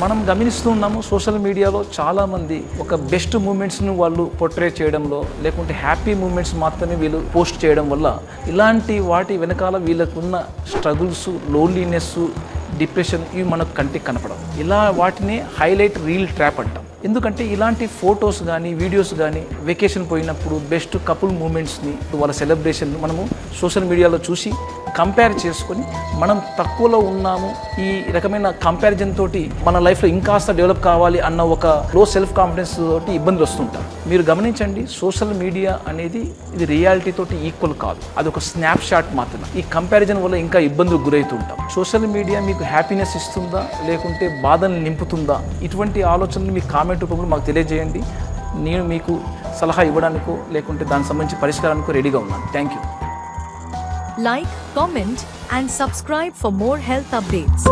మనం గమనిస్తూ ఉన్నాము సోషల్ మీడియాలో చాలామంది ఒక బెస్ట్ మూమెంట్స్ను వాళ్ళు పోర్ట్రేట్ చేయడంలో లేకుంటే హ్యాపీ మూమెంట్స్ మాత్రమే వీళ్ళు పోస్ట్ చేయడం వల్ల ఇలాంటి వాటి వెనకాల వీళ్ళకున్న స్ట్రగుల్స్ లోన్లీనెస్ డిప్రెషన్ ఇవి మనకు కంటికి కనపడవు. ఇలా వాటిని హైలైట్ రీల్ ట్రాప్ అంటాం. ఎందుకంటే ఇలాంటి ఫొటోస్ కానీ వీడియోస్ కానీ వెకేషన్ పోయినప్పుడు బెస్ట్ కపుల్ మూమెంట్స్ని వాళ్ళ సెలబ్రేషన్ మనము సోషల్ మీడియాలో చూసి కంపేర్ చేసుకొని మనం తక్కువలో ఉన్నాము ఈ రకమైన కంపారిజన్ తోటి మన లైఫ్లో ఇంకాస్త డెవలప్ కావాలి అన్న ఒక లో సెల్ఫ్ కాన్ఫిడెన్స్ తోటి ఇబ్బందులు వస్తుంటాం మీరు గమనించండి సోషల్ మీడియా అనేది ఇది రియాలిటీ తోటి ఈక్వల్ కాదు. అది ఒక స్నాప్ షాట్ మాత్రమే. ఈ కంపారిజన్ వల్ల ఇంకా ఇబ్బందులు గురవుతుంటాం. సోషల్ మీడియా మీకు హ్యాపీనెస్ ఇస్తుందా? లేకుంటే బాధను నింపుతుందా? ఇటువంటి ఆలోచనలు మీ కామెంట్ రూపంలో మాకు తెలియజేయండి. నేను మీకు సలహా ఇవ్వడానికో లేకుంటే దానికి సంబంధించి పరిష్కారానికి రెడీగా ఉన్నాను. Thank you like comment and subscribe for more health updates